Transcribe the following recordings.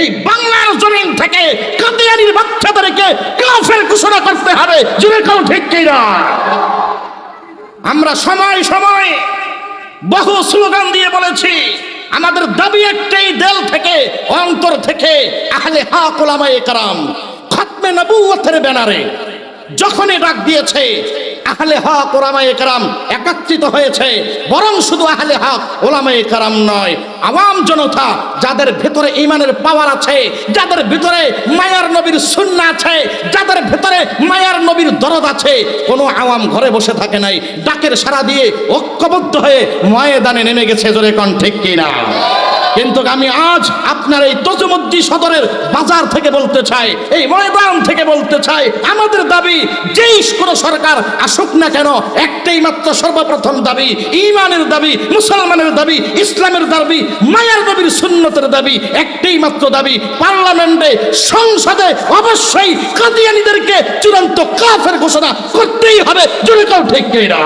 এই বাংলার জমিন থেকে কাদিয়ানির বাচ্চাদেরকে কাফের ঘোষণা করতে হবে। জুড়ে কেউ ঠিক কিনা আমরা সময় সময় বহু স্লোগান দিয়ে বলেছি, আমাদের দাবি একটাই, দেল থেকে, অন্তর থেকে, আহলে হাক ওলামায়ে কারাম, খতমে নবুয়তের ব্যানারে। যখনই ডাক দিয়েছে, আহলে হক ওলামায়ে কারাম একত্রিত হয়েছে। বরং শুধু আহলে হক ওলামায়ে কারাম নয়, আওয়াম জনতা যাদের ভেতরে ইমানের পাওয়ার আছে, যাদের ভিতরে মায়ার নবীর শূন্য আছে, যাদের ভেতরে মায়ার নবীর দরদ আছে, কোনো আওয়াম ঘরে বসে থাকে নাই। ডাকের সারা দিয়ে ঐক্যবদ্ধ হয়ে ময়দানে নেমে গেছে জোরে কন ঠিক কিনা? কিন্তু আমি আজ আপনার এই তজুমুদ্দি সদরের বাজার থেকে বলতে চাই, এই ময়দান থেকে বলতে চাই, আমাদের দাবি যেই কোনো সরকার আসুক না কেন, একটাই মাত্র সর্বপ্রথম দাবি ইমানের দাবি, মুসলমানের দাবি, ইসলামের দাবি, মায়ার নবীর সুন্নতের দাবি, একটাই মাত্র দাবি, পার্লামেন্টে, সংসদে অবশ্যই কাদিয়ানিদেরকে চূড়ান্ত কাফের ঘোষণা করতেই হবে, জোরে কাউ ঠিক কিনা?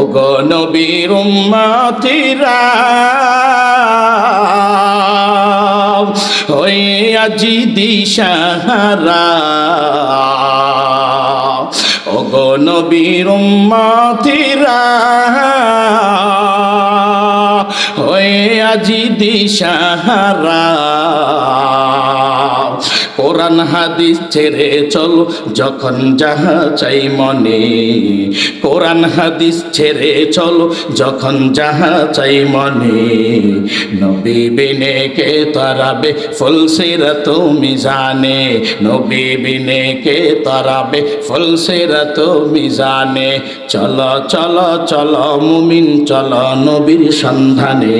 ওগো নবীর উম্মাতিরা হয়ে আজি দিশাহারা। ওগো নবীর উম্মাতিরা হয়ে আজি দিশাহারা। কোরআন হাদিস ছেড়ে চলো, যখন যাহা চাই মনে। কোরআন হাদিস ছেড়ে চলো, যখন যাহা চাই মনে। নবী বিনে কে তারাবে ফুলসিরা তুমি জানে। নবী বিনে কে তারাবে ফুলসিরা তুমি জানে। চলো চলো চলো, মুমিন, চলো নবীর সন্ধানে।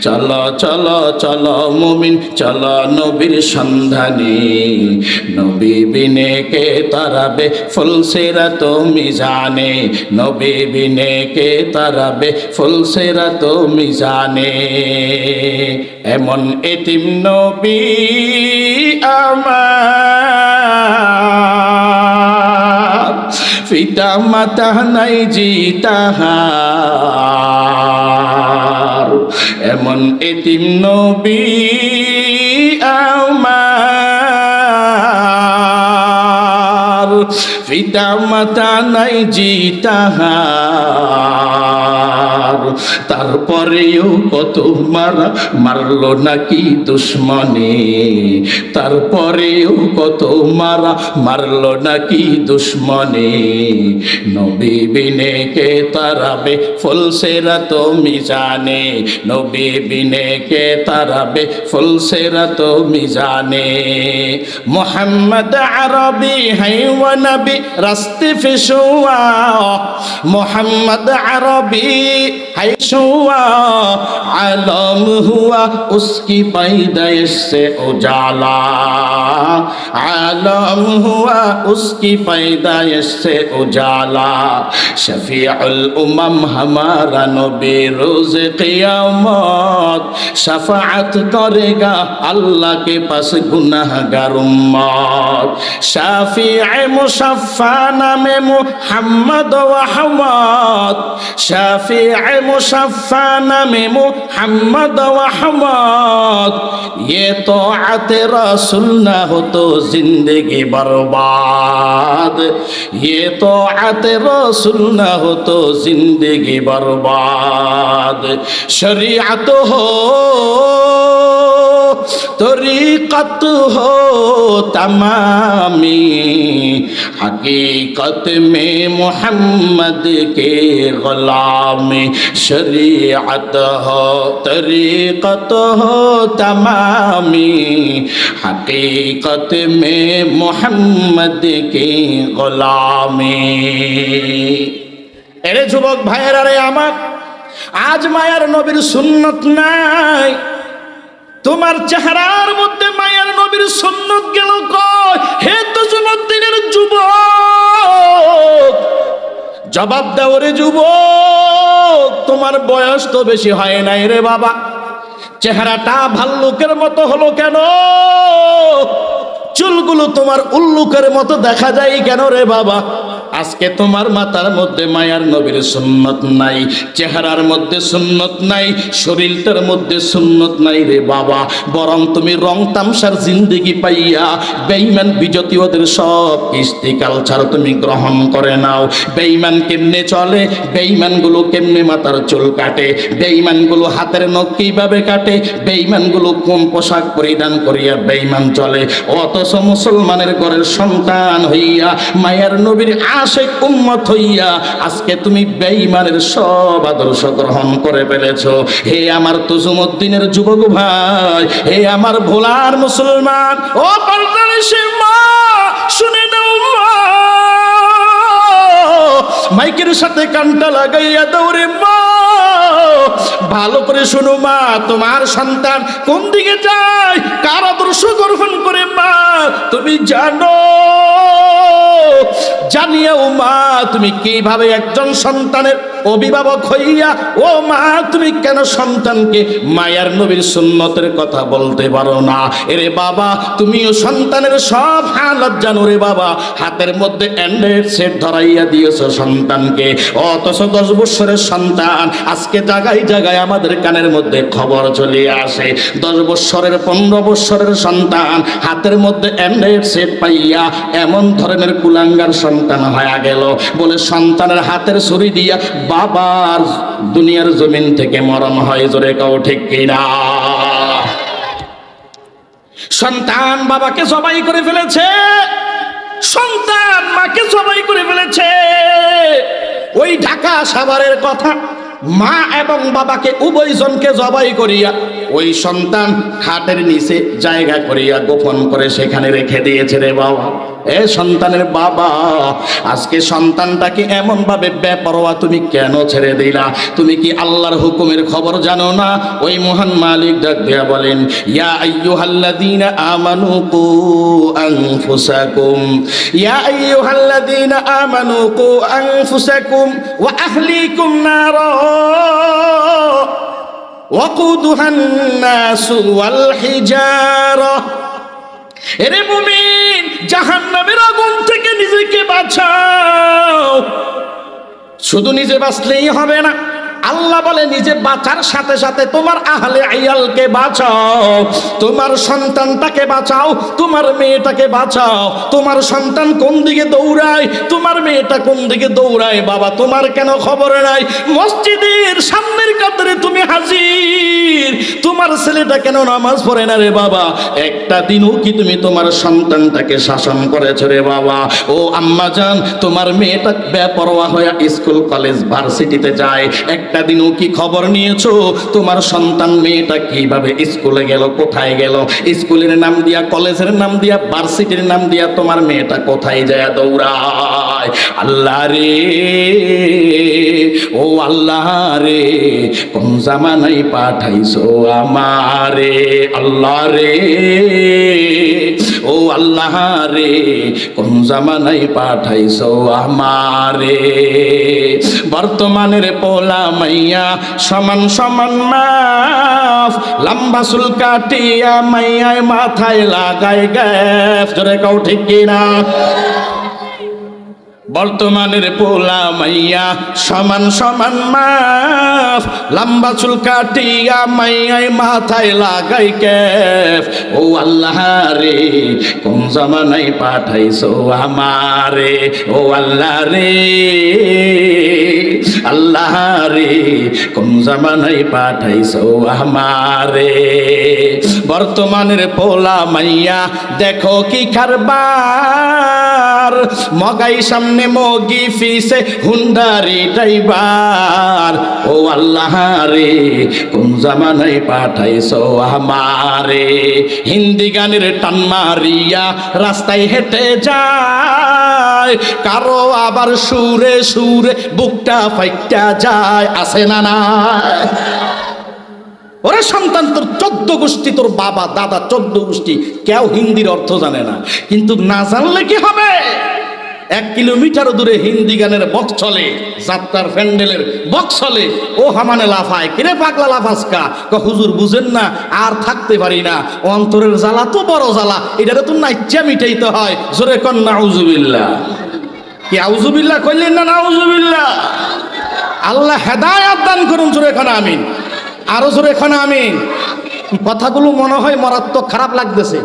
চলো চলো চলো, মুমিন, চলো নবীর সন্ধানে। নবী বিনে কে তারাবে ফুলসেরা তুমি জানে। নবী বিনে কে তারাবে ফুলসেরা তুমি জানে। এমন এতিম নবী আমার। পিতা মাতা নাই জি তাহার। এমন এতিম নবী পিতা মাতা নাই জি তাহার তারপরেও কত মারা মারলো নাকি দুশ্মনে। তারপরেও কত মারা মারলো নাকি দুশ্মনে। নবী বিনে কে তারাবে ফুলসেরা তুমি জানে। নবী বিনে কে তারাবে ফুলসেরা তুমি জানে। মোহাম্মদ আরবি নবী রাস্তে ফিসুয়া মোহাম্মদ আরবি। হাইসুয়া আলম হুয়া, উসকি পাইদাইশ সে উজালা। আলম হুয়া, উসকি পাইদাইশ সে উজালা। শফিউল উমম হামারা নবী রোজ কিয়ামত, শাফাআত করেগা আল্লাহ কে পাস গুনাহগার উম্মত। শাফিআ মুশাফা নামে মুহাম্মদ ওয়া হামাদ শাফিআ शाफी मुशफ़ा नामे मुहम्मद व हमद ये तो आते रसूल ना हो तो जिंदगी बर्बाद ये तो आते रसूल ना हो तो जिंदगी बर्बाद शरीयत हो तरीकत हो तमामी हकीकत में मोहम्मद के गुलाम শরীয়ত ہو طریقت ہو تمامی حقیقت میں محمد کی غلامی এরে যুবক ভাইয়েরা রে আমার, আজ মায়ার নবীর সুন্নত নাই। তোমার চেহারার মধ্যে মায়ার নবীর সুন্নত গেল কয় হে তো দিনের যুবক জবাব দাও রে যুব তোমার বয়স তো বেশি হয় নাই রে বাবা। চেহারাটা ভাল্লুকের মতো হলো কেন? চুলগুলো তোমার উল্লুকের মতো দেখা যায় কেন রে বাবা? আজকে তোমার মাথার মধ্যে মায়ার নবীর সুন্নত নাই, চেহারার মধ্যে সুন্নত নাই, শরীরটার মধ্যে সুন্নত নাই রে বাবা। বরং তুমি রং তামসার জিন্দিগি পাইয়া বেইমান বিজতি ওদের সব কিস্তি কালচার তুমি গ্রহণ করে নাও। বেঈমান কেমনে চলে? বেঈমানগুলো কেমনে মাথার চুল কাটে? বেঈমানগুলো হাতের নখ কীভাবে কাটে? বেইমানগুলো কোন পোশাক পরিধান করিয়া বেঈমান চলে? অথচ মুসলমানের ঘরের সন্তান হইয়া মায়ার নবীর আশেক উম্মত হইয়া আজকে তুমি বেঈমানের সব আদর্শ গ্রহণ করে ফেলেছো। হে আমার তুজুমুদ্দিনের যুবক ভাই, হে আমার ভোলার মুসলমান, ও বাংলাদেশের মা, শুনে নাও মা। মাইকের সাথে কানটা লাগাইয়া দৌড়ে মা। ভালো করে শুনো মা, তোমার সন্তান কোন দিকে যায়? কার আদর্শ গ্রহণ করে মা? তুমি জানো জানিয়েও মা, তুমি কীভাবে একজন সন্তানের অভিভাবক হইয়া, ও মা, তুমি কেন সন্তানকে মায়ার নবীর সুন্নতের কথা বলতে পারো না? এরে বাবা, তুমিও সন্তানের সব হালত জানো রে বাবা। হাতের মধ্যে অ্যান্ড্রয়েড সেট ধরাইয়া দিয়েছ সন্তানকে। অথচ দশ বছরের সন্তান আজকে জায়গায় জায়গায় আমাদের কানের মধ্যে খবর চলে আসে। দশ বছরের পনেরো বছরের সন্তান হাতের মধ্যে অ্যান্ড্রয়েড সেট পাইয়া এমন ধরনের কুলাঙ্গার সন্তান হয়ে গেল। বলে, সন্তানের হাতের ছুরি দিয়া বাবার দুনিয়ার জমিন থেকে মরণ হয়, জোরে কাউ ঠিক কিনা? সন্তান বাবাকে জবাই করে ফেলেছে, সন্তান মাকে সবাই করে ফেলেছে। ওই ঢাকা সাভারের কথা, মা এবং বাবাকে উভয়জনকে জবাই করিয়া ওই সন্তান খাটের নিচে জায়গা করিয়া গোপন করে সেখানে রেখে দিয়েছে রে বাবা। এ সন্তানের বাবা আজকে সন্তানটাকে এমন ভাবে বেপরোয়া তুমি কেন ছেড়ে দিলা তুমি কি আল্লাহর হুকুমের খবর জানো না ওই মহান মালিক ডাক দিয়া বলেন ইয়া আইয়ুহাল্লাযীনা আমানু কু আনফুসাকুম ইয়া আইয়ুহাল্লাযীনা আমানু কু আনফুসাকুম ওয়া আহলিকুম নারা وقودها الناس والحجاره এরে মুমিন জাহান্নামের আগুন থেকে নিজেকে বাঁচাও। শুধু নিজে বাঁচলেই হবে না। আল্লাহ বলে, নিজে বাঁচার সাথে সাথে তোমার আহলে আইয়ালকে বাঁচাও, তোমার সন্তানটাকে বাঁচাও, তোমার মেয়েটাকে বাঁচাও, তোমার সন্তান কোন দিকে দৌড়ায়, তোমার মেয়েটা কোন দিকে দৌড়ায়, বাবা তোমার কেন খবর নাই? মসজিদের সামনের কাতারে তুমি হাজির, তোমার ছেলেটা কেন নামাজ পড়ে না রে বাবা? একটা দিনও কি তুমি তোমার সন্তানটাকে শাসন করেছ রে বাবা? ও আম্মা জান, তোমার মেয়েটা বেপরোয়া হয়ে স্কুল, কলেজ, ভার্সিটিতে যায় একটা দিনও কি খবর নিয়েছো? তোমার সন্তান মেয়েটা কীভাবে স্কুলে গেল, কোথায় গেল? স্কুলের নাম দিয়া, কলেজের নাম দিয়া, ভার্সিটির নাম দিয়া তোমার মেয়েটা কোথায় যায় দৌড়ায়? আল্লাহ রে, ও আল্লাহ রে, কোন জামানাই পাঠাইছো আমারে? আল্লাহ রে, ও আল্লাহ রে, কোন জামানাই পাঠাইছো আমারে? বর্তমানের পোলা মাইয়া, সমান সমান মাফ। লম্বা চুল কাটিয়া মাইয়ায় মাথায় লাগাই গ্যাস। জোরে কাউ ঠিক কিনা? বর্তমানের পোলা মাইয়া, সমান সমান মাফ। লম্বা চুল কাটিয়া মাইয়ায় মাথায় লাগাই ক্যাফ ও আল্লাহ রে, কোন জামানাই পাঠাইছো আমারে? ও আল্লাহ রে আল্লাহ রে, কোন জামানাই পাঠাইছো আমারে? বর্তমানের পোলা মাইয়া, দেখো কি কারবার মগাই সামনে মগি ফিসে হুন্ডারি ড্রাইভার। ও আল্লাহ রে, কোন জামানাই পাঠাইছো আমারে? হিন্দি গানের টান মারিয়া রাস্তায় হেঁটে যায়, কারও আবার সুরে সুরে বুকটা ফাইটা যায় আসে না না ওরে সন্তান, তোর চোদ্দ গোষ্ঠী, তোর বাবা, দাদা, চোদ্দ গোষ্ঠী। কেউ হিন্দির অর্থ জানে না। কিন্তু না জানলে কি হবে? এক কিলোমিটার দূরে হিন্দি গানের বক্স চলে, যাত্রার প্যান্ডেলের বক্স ও হামানে লাফায়, কিরে পাগলা লাফাসকা? ক হুজুর, বুঝেন না, আর থাকতে পারি না। অন্তরের জ্বালা তো বড় জ্বালা, এটারে তো নাইচা মিটাইতে হয়। জোরে কন্যা উজুবিল্লা কি, আউজুবিল্লাহ কইলেন না, নাউজুবিল্লাহ? আল্লাহ হেদায়াত দান করুন, জোরে খানা আমিন। আরও জোরে এখানে আমি কথাগুলো মনে হয় মারাত্মক খারাপ লাগতেছে।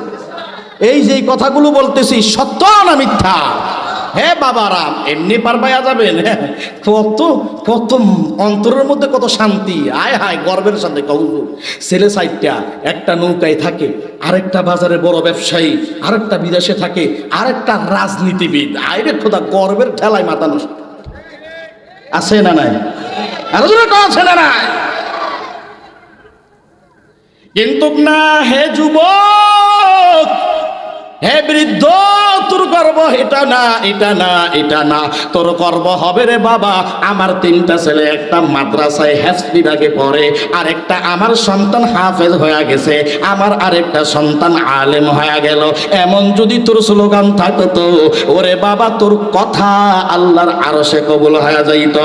এই যে কথাগুলো বলতেছি, সত্য না মিথ্যা? হে বাবারা, এমনি পার পাইয়া যাবেন। কত কত অন্তরের মধ্যে কত শান্তি। আয় হায়, গর্বের সাথে কৌরু ছেলে সাইডটা একটা নৌকায় থাকে, আরেকটা বাজারে বড় ব্যবসায়ী, আরেকটা বিদেশে থাকে, আরেকটা রাজনীতিবিদ। আইরে খোদা, গর্বের ঠেলায় নষ্ট। আছে না নাই? আরও আছে না নাই? কিন্তু না, হে যুবক, হে বৃদ্ধ, তোর গর্ব এটা না এটা না এটা না। তোর গর্ব হবে রে বাবা, আমার তিনটা ছেলে, একটা মাদ্রাসায় হ্যাফ বিভাগে পড়ে আর একটা আমার সন্তান হাফেজ হয়ে গেছে, আমার আরেকটা সন্তান আলেম হয়ে গেল। এমন যদি তোর স্লোগান থাকতো, ওরে বাবা, তোর কথা আল্লাহর আরও সে কবুল হয়ে যাইত।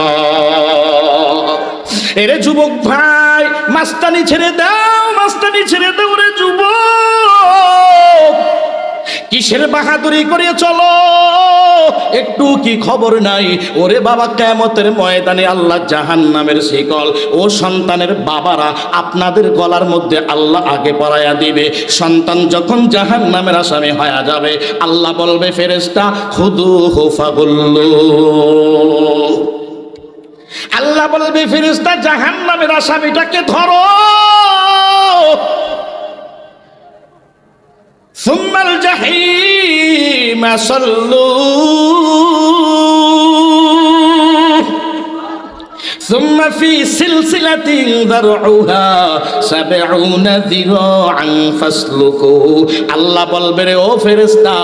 এরে যুবক ভাই মাস্তানি ছেড়ে দাও, মাস্তানি ছেড়ে দাও রে যুব কিসের বাহাদুরি করে চলো? একটু কি খবর নাই? ওরে বাবা কেমতের ময়দানে আল্লাহ জাহান নামের শিকল। ও সন্তানের বাবারা, আপনাদের গলার মধ্যে আল্লাহ আগে পড়াইয়া দিবে। সন্তান যখন জাহান নামের আসামি হয়ে যাবে, আল্লাহ বলবে ফেরেস্তা খুদু হুফা আল্লাহ বলবে ফিরিস্তা জাহান নামের আসামিটাকে ধরো। সুম্মাল জাহি সাল্লু ثم في سلسلة ذرعها سبعون ذراعا فاسلكوه আল্লাহ বলবে রে ও ফেরেস্তা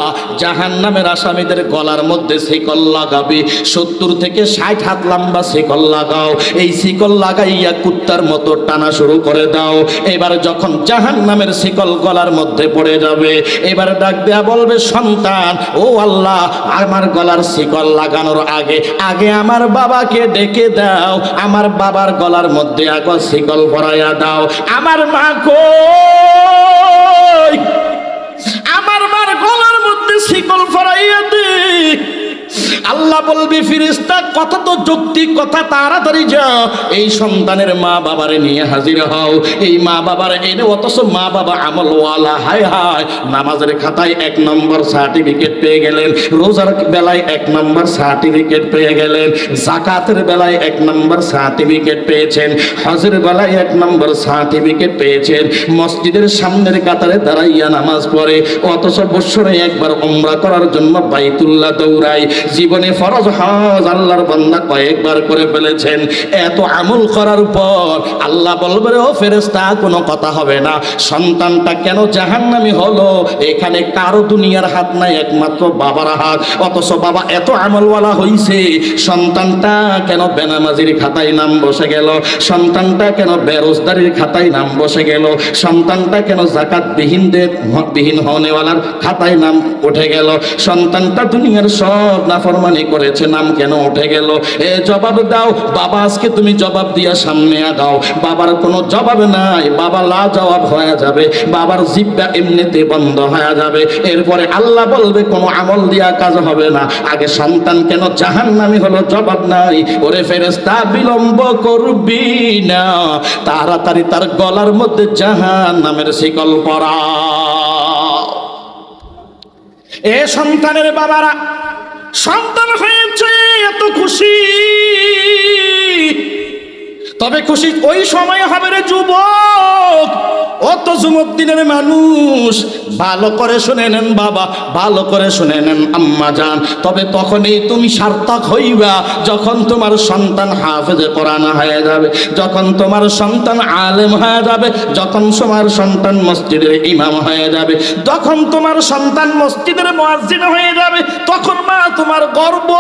জাহান নামের আসামিদের গলার মধ্যে শিকল লাগাবে সত্তর থেকে ষাট হাত লম্বা শিকল লাগাও এই শিকল লাগাইয়া কুত্তার মতো টানা শুরু করে দাও এবার যখন জাহান নামের শিকল গলার মধ্যে পড়ে যাবে এবার ডাক দেয়া বলবে সন্তান ও আল্লাহ আমার গলার শিকল লাগানোর আগে আগে আমার বাবাকে ডেকে দাও আমার বাবার গলার মধ্যে আগে শিকল ভরাইয়া দাও। আমার মা গো আমার মার গলার মধ্যে শিকল ভরাইয়া দে। আল্লাহ বলবি ফিরিস্তা কথা তো যৌক্তিক কথা, তাড়াতাড়ি যাও। এই সন্তানের মা বাবারে নিয়ে হাজির হও। এই মা বাবার এনে, অথচ মা বাবা আমলওয়ালা, হায় হায়, নামাজের খাতায় এক নম্বর সার্টিফিকেট পেয়ে গেলেন, রোজার বেলায় এক নম্বর সার্টিফিকেট পেয়ে গেলেন জাকাতের বেলায় এক নম্বর সার্টিফিকেট পেয়েছেন, হজের বেলায় এক নম্বর সার্টিফিকেট পেয়েছেন, মসজিদের সামনের কাতারে দাঁড়াইয়া নামাজ পড়ে, অথচ বৎসরে একবার উমরা করার জন্য বাইতুল্লাহ দৌড়ায়। জীবনে ফরজ হজ আল্লাহর বান্দা কয়েকবার করে ফেলেছেন। এত আমল করার পর আল্লাহ বলবে, ও ফেরেস্তা কোনো কথা হবে না। সন্তানটা কেন জাহান্নামি হলো? এখানে কারও দুনিয়ার হাত নাই, একমাত্র বাবার হাত। অথচ বাবা এত আমলওয়ালা হইছে। সন্তানটা কেন বেনামাজির খাতায় নাম বসে গেল? সন্তানটা কেন বেরোজগারির খাতায় নাম বসে গেল? সন্তানটা কেন জাকাত বিহীন বিহীন হওয়ার খাতায় নাম উঠে গেল? সন্তানটা দুনিয়ার সব নাফরমানি করেছে, নাম কেন উঠে গেল? এ জবাব দাও, বাবা আজকে তুমি জবাব দিয়া সামনে আগাও। বাবার কোনো জবাব নাই, বাবা লা জবাব হয়ে যাবে, বাবার জিব্বা এমনিতে বন্ধ হয়ে যাবে। এরপরে আল্লাহ বলবে, কোনো আমল দিয়া কাজ হবে না। আগে সন্তান কেন জাহান নামি হলো, জবাব নাই। ওরে ফেরেস্তা বিলম্ব করবি না। তাড়াতাড়ি তার গলার মধ্যে জাহান নামের শিকল পরা এ সন্তানের বাবারা সন্তান হয়েছে এত খুশি। তবে খুশি ওই সময় হবে রে যুবক। অত যুবকদিনের মানুষ। ভালো করে শুনে নেন বাবা, ভালো করে শুনে নেন আম্মা যান তবে তখনই তুমি সার্থক হইবা, যখন তোমার সন্তান হাফেজে কোরআন হয়ে যাবে, যখন তোমার সন্তান আলেম হয়ে যাবে, যখন তোমার সন্তান মসজিদের ইমাম হয়ে যাবে, যখন তোমার সন্তান মসজিদের মুয়াজ্জিন হয়ে যাবে, তখন মা তোমার গর্ব।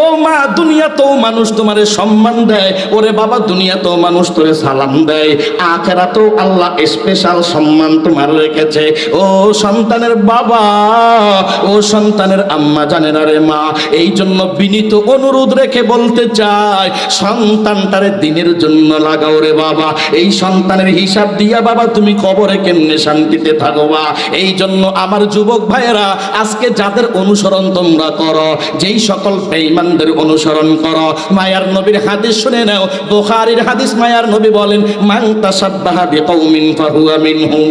ও মা, দুনিয়াতেও মানুষ তোমার সম্মান দেয় ওরে বাবা, দুনিয়াতেও মানুষ তোরে সালাম দেয়, আখেরাতেও আল্লাহ স্পেশাল সম্মান তোমার রেখেছে। ও সন্তানের বাবা, ও সন্তানের আম্মা জানেন আরে মা এই জন্য বিনীত অনুরোধ রেখে বলতে চাই, সন্তানটারে দিনের জন্য লাগাও রে বাবা। এই সন্তানের হিসাব দিয়া বাবা, তুমি কবরে কেমনে শান্তিতে থাকো বা এই জন্য আমার যুবক ভাইয়েরা, আজকে যাদের অনুসরণ তোমরা করো, যেই সকল বেঈমানদের অনুসরণ করো, মায়ার নবীর হাদিস শুনে নাও বুখারীর হাদিস মায়ার নবী বলেন, মান তাসাব্বাহা বিকৌমিন ফাহুয়া মিনহুম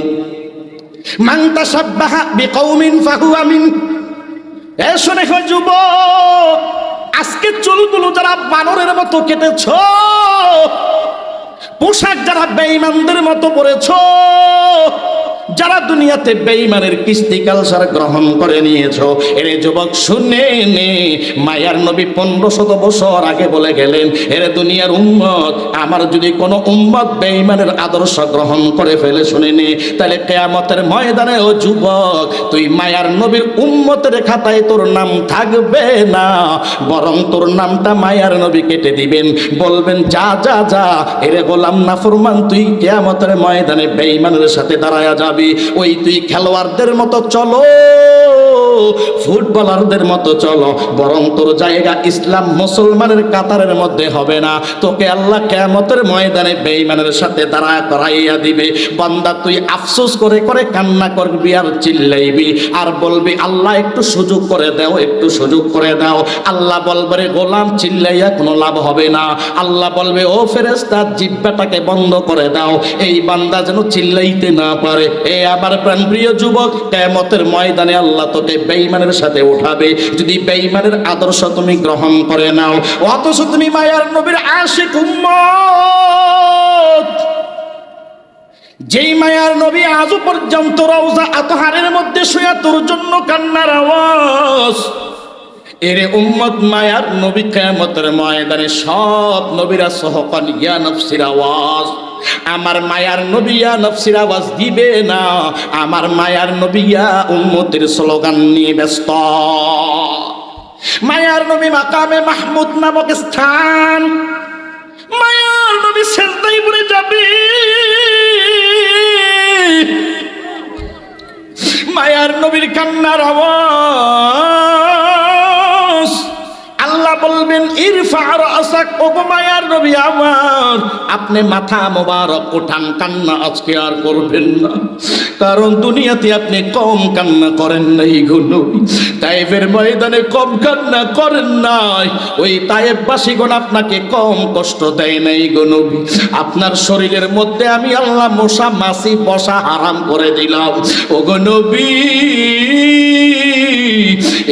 মান তাসাব্বাহা বিকৌমিন ফাহুয়া মিন এ শুনে যুবক, আজকে চুলগুলো যারা বানরের মতো কেটেছ, পোশাক যারা বেঈমানদের মতো পরেছ যারা দুনিয়াতে বেঈমানের কিস্তি কালচার গ্রহণ করে নিয়েছ, এরে যুবক, শুনে নে। মায়ার নবী পনেরো শত বছর আগে বলে গেলেন, এরে দুনিয়ার উম্মত, আমার যদি কোনো উম্মত বেঈমানের আদর্শ গ্রহণ করে ফেলে শুনে নে, তাহলে কেয়ামতের ময়দানে ও যুবক, তুই মায়ার নবীর উম্মতের খাতায় তোর নাম থাকবে না, বরং তোর নামটা মায়ার নবী কেটে দিবেন। বলবেন, যা যা যা, এরে বললাম না ফরমান তুই কেয়ামতের ময়দানে বেঈমানের সাথে দাঁড়ায়া যাবি। ওই তুই খেলোয়াড়দের মতো চলো। ফুটবলারদের মতো চলো, বরং তোর জায়গা ইসলাম মুসলমানের কাতারের মধ্যে হবে না। তোকে আল্লাহ কেয়ামতের ময়দানে বেঈমানের সাথে দাঁড়া করাইয়া দিবে। বান্দা, তুই আফসোস করে করে কান্না করবি আর চিল্লাইবি আর বলবি, আল্লাহ, একটু সুযোগ করে দাও, একটু সুযোগ করে দাও। আল্লাহ বলবে গোলাম, চিল্লাইয়া কোনো লাভ হবে না। আল্লাহ বলবে, ও ফেরেস্তা জিব্বাটাকে বন্ধ করে দাও। এই বান্দা যেন চিল্লাইতে না পারে। এ আমার প্রাণপ্রিয় যুবক কেমতের ময়দানে আল্লাহ তোকে বেঈমানের সাথে উঠাবে যদি বেঈমানের আদর্শ তুমি গ্রহণ করে নাও, অথচ তুমি মায়ার নবীর আশিক উম্মত। যেই মায়ার নবী আজও পর্যন্ত রওজা আতহারের মধ্যে শুয়া, তোর জন্য কান্নার আওয়াজ। এরে উম্মত মায়ার নবী কেমতের ময়দানে সব নবীরা সহকান ইয়া নফসির আওয়াজ। আমার মায়ার নবিয়া নফসির আওয়াজ দিবে না। আমার মায়ার নবিয়া উম্মতের স্লোগান নিয়ে ব্যস্ত। মায়ার নবী মাকামে মাহমুদ নামক স্থান আমার। আপনি মাথা মোবারক ওঠান কান্না, আজকে আর করবেন না। কারণ দুনিয়াতে আপনি কম কান্না করেন নাই তাইফের ময়দানে কম কান্না করেন নাই। ওই আপনাকে কম কষ্ট দেয় নাই গো আপনার শরীরের মধ্যে আমি আল্লাহ মশা, মাছি, বসা হারাম করে দিলাম। ও নবী।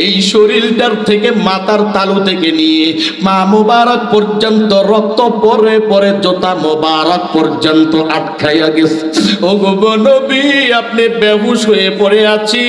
এই শরীরটার থেকে মাথার তালু থেকে নিয়ে মা মোবারক পর্যন্ত রক্ত পরে পরে জোতা মোবারক পর্যন্ত আটকাইয়া গেছে। ও গো নবী, আপনি বেহুশ হয়ে পড়ে আছি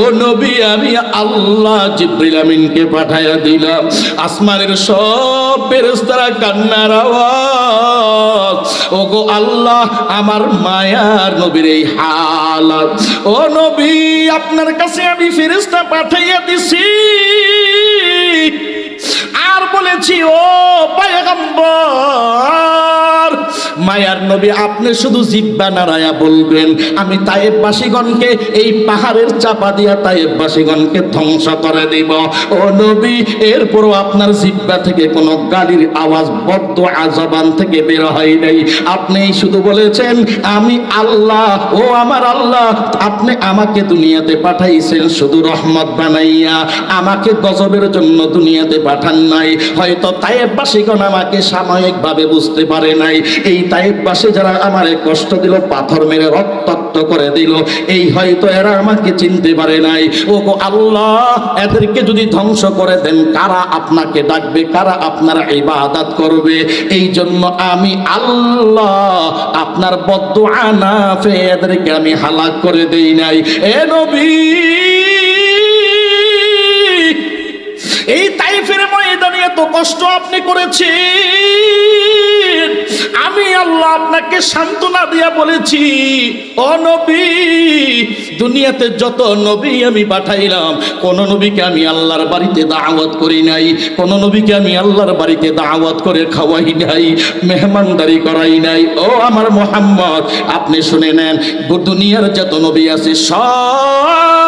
ও নবী, আমি আল্লাহ জিব্রিল আমিনকে পাঠাইয়া দিলাম। আসমানের সব ফেরেশতারা কান্নার আওয়াজ। ও গো আল্লাহ, আমার মায়ার নবীর এই হালাত। ও নবী, আপনার কাছে আমি ফেরেস্তা পাঠাইয়া দিছি। আর বলেছি, ও পায়গম্বর মায়ার নবী, আপনি শুধু জিব্বা নারায়া বলবেন। আমি তায়েববাসীগণকে এই পাহাড়ের চাপা দিয়া তায়েববাসীগণকে ধ্বংস করে দিব। ও নবী, এরপরও আপনার জিব্বা থেকে কোনো গালির আওয়াজ, বদ্ধ আজবান থেকে বের হয় নাই। আপনি শুধু বলেছেন, আমি আল্লাহ, ও আমার আল্লাহ। আপনি আমাকে দুনিয়াতে পাঠাইছেন শুধু রহমত বানাইয়া। আমাকে গজবের জন্য দুনিয়াতে পাঠান নাই। হয়তো তায়েববাসীগণ আমাকে সাময়িকভাবে বুঝতে পারে নাই। এই তায়েববাসী যারা আমারে কষ্ট দিল, পাথর মেরে রক্তাক্ত করে দিল, এই হয়তো এরা আমাকে চিনতে পারে নাই। ও গো আল্লাহ, এদেরকে যদি ধ্বংস করে দেন, কারা আপনাকে ডাকবে, কারা আপনার ইবাদত করবে? এই জন্য আমি আল্লাহ, আপনার বদ্ধ আনাফে এদেরকে আমি হালাক করে দেই নাই। এ নবী! এত কষ্ট আপনি করেছেন? আমি আল্লাহ আপনাকে সান্ত্বনা দিয়া বলেছি, ও নবী, দুনিয়াতে যত নবী আমি পাঠাইলাম, কোন নবীকে আমি আল্লাহর বাড়িতে দাওয়াত করি নাই, কোন নবীকে আমি আল্লাহর বাড়িতে দাওয়াত করে খাওয়াই নাই, মেহমানদারি করাই নাই। ও আমার মোহাম্মদ, আপনি শুনে নেন দুনিয়ার যত নবী আছে সব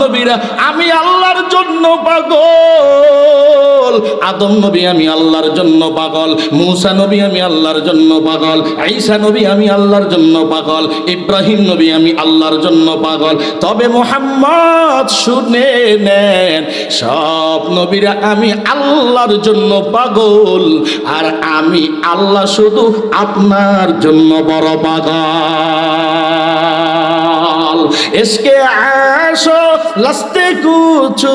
নবীরা আমি আল্লাহর জন্য পাগল। আদম নবী আমি আল্লাহর জন্য পাগল। মূসা নবী আমি আল্লাহর জন্য পাগল। ঈসা নবী আমি আল্লাহর জন্য পাগল। ইব্রাহিম নবী আমি আল্লাহর জন্য পাগল। তবে মোহাম্মদ শুনে নেন, সব নবীরা আমি আল্লাহর জন্য পাগল। আর আমি আল্লাহ শুধু আপনার জন্য বড় পাগল। इसके आशो लस्ते कुछ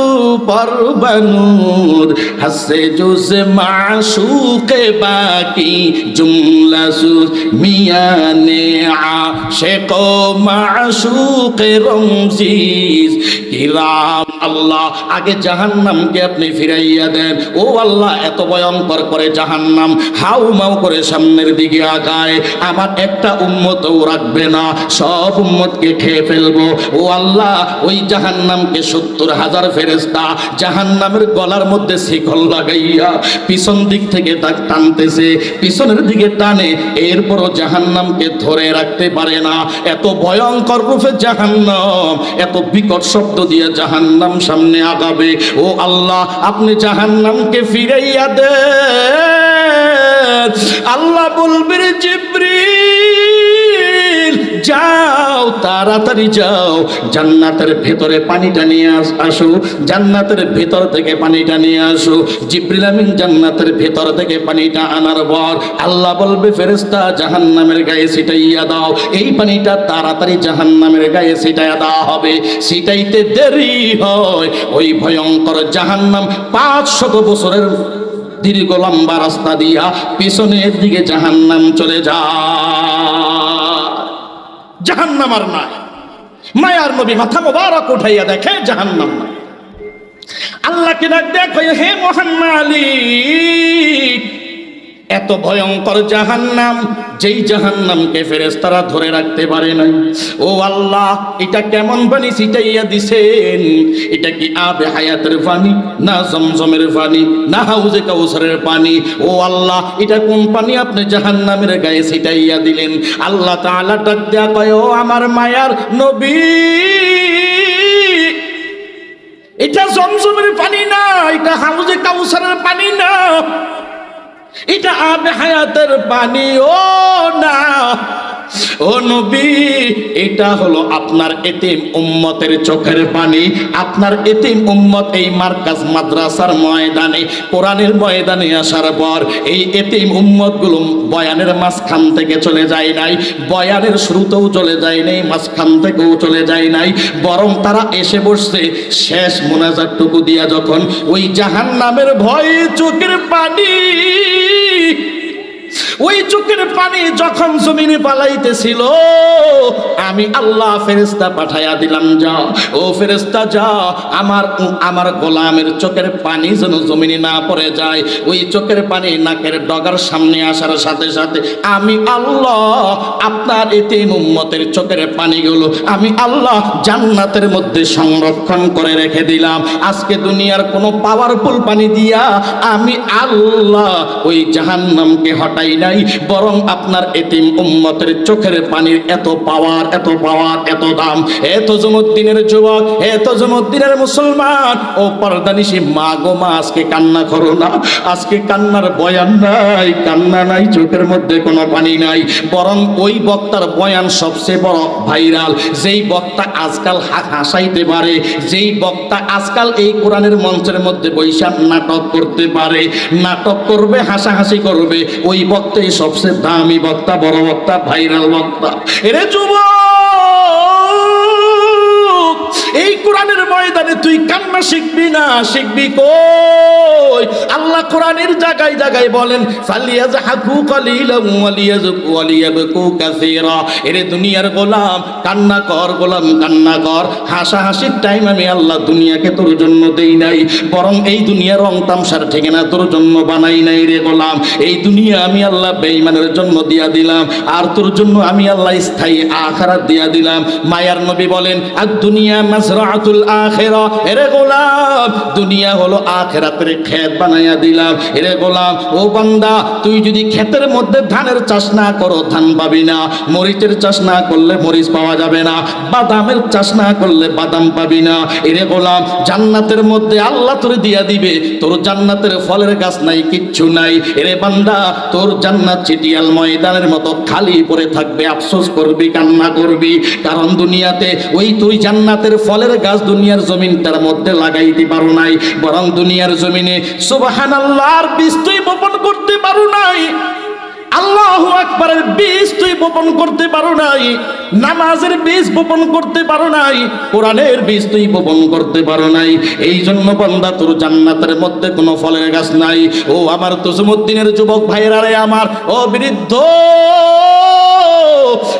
पर बनूर हंसे जुज माशूक बाकी जुमला सुर मियाँ ने आशिक माशूक রমজিজ কিরাম আল্লাহ আগে জাহান্নামকে আপনি ফিরাইয়া দেন ও আল্লাহ এত ভয়ঙ্কর করে জাহান্নাম হাউ মাউ করে সামনের দিকে আগায় আমার একটা উম্মতও রাখবে না সব উম্মতকে খেয়ে ফেলব। ও আল্লাহ, ওই জাহান্নামকে সত্তর হাজার ফেরেস্তা জাহান্নামের গলার মধ্যে শিকল লাগাইয়া পিছন দিক থেকে তাক টানতেছে, পিছনের দিকে টানে, এরপরও জাহান্নামকে ধরে রাখতে পারে না। এত ভয়ঙ্কর রূপে জাহান্নাম, এত বিকট শব্দ দিয়ে জাহান্নাম সামনে আগাবে। ও আল্লাহ, আপনি জাহান্নামকে ফিরাইয়া দে আল্লাহ বলবেন জিব্রিল যাও, তাড়াতাড়ি যাও। জান্নাতের ভেতরে পানিটা নিয়ে আস- জান্নাতের ভেতর থেকে পানিটা নিয়ে আসো। জিব্রিল আমিন জান্নাতের ভেতর থেকে পানিটা আনার পর আল্লাহ বলবে ফেরেস্তা জাহান্নামের গায়ে ছিটাইয়া দাও। এই পানিটা তাড়াতাড়ি জাহান্নামের গায়ে ছিটাইয়া দেওয়া হবে। ছিটাইতে দেরি হয়। ওই ভয়ঙ্কর জাহান্নাম পাঁচ শত বছরের দীর্ঘ লম্বা রাস্তা দিয়া পিছনের দিকে জাহান্নাম চলে যায়। জাহান্নাম আর নাই। মায়ার নবী মাথা মোবারক উঠাইয়া দেখে জাহান্নাম নাই। আল্লাহকে ডাক দেখো, হে মোহাম্মা মালিক এত ভয়ঙ্কর জাহান্নাম, যেই জাহান্নামকে ফেরেস্তারা ধরে রাখতে পারে নাই। ও আল্লাহ, এটা কেমন পানি ছিটাইয়া দিছেন? এটা কি আবে হায়াতের পানি না জমজমের পানি না হাউজে কাউসারের পানি ও আল্লাহ, এটা কোন পানি আপনি জাহান্নামের গায়ে ছিটাইয়া দিলেন? আল্লাহ তাআলা ডাক দেয়া কয়, ও আমার মায়ার নবী, এটা জমজমের পানি না, এটা হাউজে কাউসারের পানি না। এটা আবে হায়াতের পানিও না। ও নবী, এটা হলো আপনার এতিম উম্মতের চোখের পানি। আপনার এতিম উম্মত এই মার্কাজ মাদ্রাসার ময়দানে, কোরআনের ময়দানে আসার পর এই এতিম উম্মতগুলো বয়ানের মাঝখান থেকে চলে যায় নাই, বয়ানের শুরুতেও চলে যায় নাই, মাঝখান থেকেও চলে যায় নাই, বরং তারা এসে বসছে শেষ মোনাজারটুকু দিয়া যখন ওই জাহান নামের ভয়ে চোখের পানি ওই চোখের পানি যখন জমিনে পালাইতেছিল, আমি আল্লাহ ফেরেস্তা পাঠাইয়া দিলাম, যা, ও ফেরেস্তা যা, আমার আমার গোলামের চোখের পানি যেন জমিনে না পড়ে যায়, ওই চোখের পানি নাকের ডগার সামনে আসার সাথে সাথে আমি আল্লাহ আপনার এতে উম্মতের চোখের পানিগুলো আমি আল্লাহ জান্নাতের মধ্যে সংরক্ষণ করে রেখে দিলাম। আজকে দুনিয়ার কোনো পাওয়ারফুল পানি দিয়া আমি আল্লাহ ওই জাহান্নামকে হটাই নাই, বরং আপনার এতিম উম্মতের চোখের পানির এত পাওয়ার এত পাওয়ার, এত দাম। এত জমুদ্দিনের যুবক এত জমুদ্দিনের মুসলমান, ও পর্দানিসি মা গো মা, আজকে কান্না করো না। আজকে কান্নার বয়ান নাই, কান্না নাই, চোখের মধ্যে কোনো পানি নাই। বরং ওই বক্তার বয়ান সবচেয়ে বড় ভাইরাল। যেই বক্তা আজকাল হাসাইতে পারে, যেই বক্তা আজকাল এই কোরআনের মঞ্চের মধ্যে বৈশাখ নাটক করতে পারে, নাটক করবে, হাসাহাসি করবে, ওই বক্তাই সবচেয়ে দামি বক্তা বড় বক্তা ভাইরাল বক্তা। এরে যুবক এই কোরআনের ময়দানে তুই কান্না শিখবি না, শিখবি কই? আল্লাহ কোরআনের জায়গায় জায়গায় বলেন ফালিয়াজ হাকু কালিলাম ওয়ালিয়াজ ওয়ালিয়াবকু কাসীরা। এরে দুনিয়ার গোলাম, কান্না কর গোলাম, কান্না কর। হাসা হাসির টাইম আমি আল্লাহ দুনিয়াকে তোর জন্য দেই নাই, বরং এই দুনিয়ার রং তামসার ঠিকানা তোর জন্য বানাই নাই রে গোলাম। এই দুনিয়া আমি আল্লাহ বেঈমানের জন্য দিয়া দিলাম, আর তোর জন্য আমি আল্লাহ স্থায়ী আখারাত দিয়া দিলাম। মায়ার নবী বলেন আর দুনিয়া মাসরাতুল আখিরা। এরে গোলাম, দুনিয়া হলো আখেরাতের ক্ষেত বানাইয়া দিলাম। এরে গোলাম, ও বান্দা, তুই যদি ক্ষেতের মধ্যে ধানের চাষ না করো, ধান পাবি না। মরিচের চাষ না করলে মরিচ পাওয়া যাবে না। বাদামের চাষ না করলে বাদাম পাবি না। এরে গোলাম, জান্নাতের মধ্যে আল্লাহ তোর দিয়া দিবে। তোর জান্নাতের ফলের গাছ নাই, কিচ্ছু নাই। এরে বান্দা, তোর জান্নাত চিটিয়াল ময়দানের মতো খালি পড়ে থাকবে। আফসোস করবি, কান্না করবি। কারণ দুনিয়াতে ওই তুই জান্নাতের ফলের গাছ দুনিয়ার জমিনটার মধ্যে লাগাইতে পারো নাই, বরং দুনিয়ার জমিনে সুবাহান আল্লাহর বীজ তুই বপন করতে পারো নাই। আল্লাহু আকবারের বীজ তুই বপন করতে পারো নাই, নামাজের বীজ বপন করতে পারো নাই, কোরআনের বীজ তুই বপন করতে পারো নাই। এই জন্য বান্দা, তোর জান্নাতের মধ্যে কোনো ফলের গাছ নাই। ও আমার তসুমুদ্দিনের যুবক ভাইয়েরা রে আমার, ও বৃদ্ধ!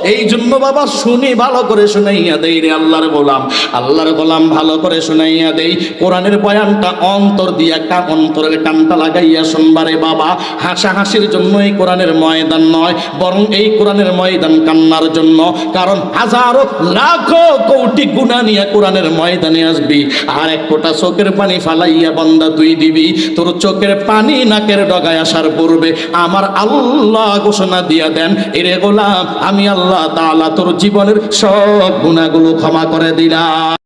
এই জন্য বাবা, শুনি, ভালো করে শুনাইয়া দেই রে আল্লাহর গোলাম। আল্লাহর গোলাম, ভালো করে শুনাইয়া দেই। কোরআনের বয়ানটা অন্তর দিয়া কা অন্তরের কানটা লাগাইয়া শুনবারে বাবা। হাসা হাসির জন্য এই কোরআনের ময়দান নয়, বরং এই কোরআনের ময়দান কান্নার জন্য। কারণ হাজারো লাখো কোটি গুণা নিয়ে কোরআনের ময়দানে আসবি, আর এক কোটা চোখের পানি ফালাইয়া বন্দা তুই দিবি। তোর চোখের পানি নাকের ডগায় আসার পূর্বে আমার আল্লাহ ঘোষণা দিয়া দেন, এরে গোলাম, আমি আল্লাহ তাআলা তোর জীবনের সব গুণাগুলো ক্ষমা করে দিলাম।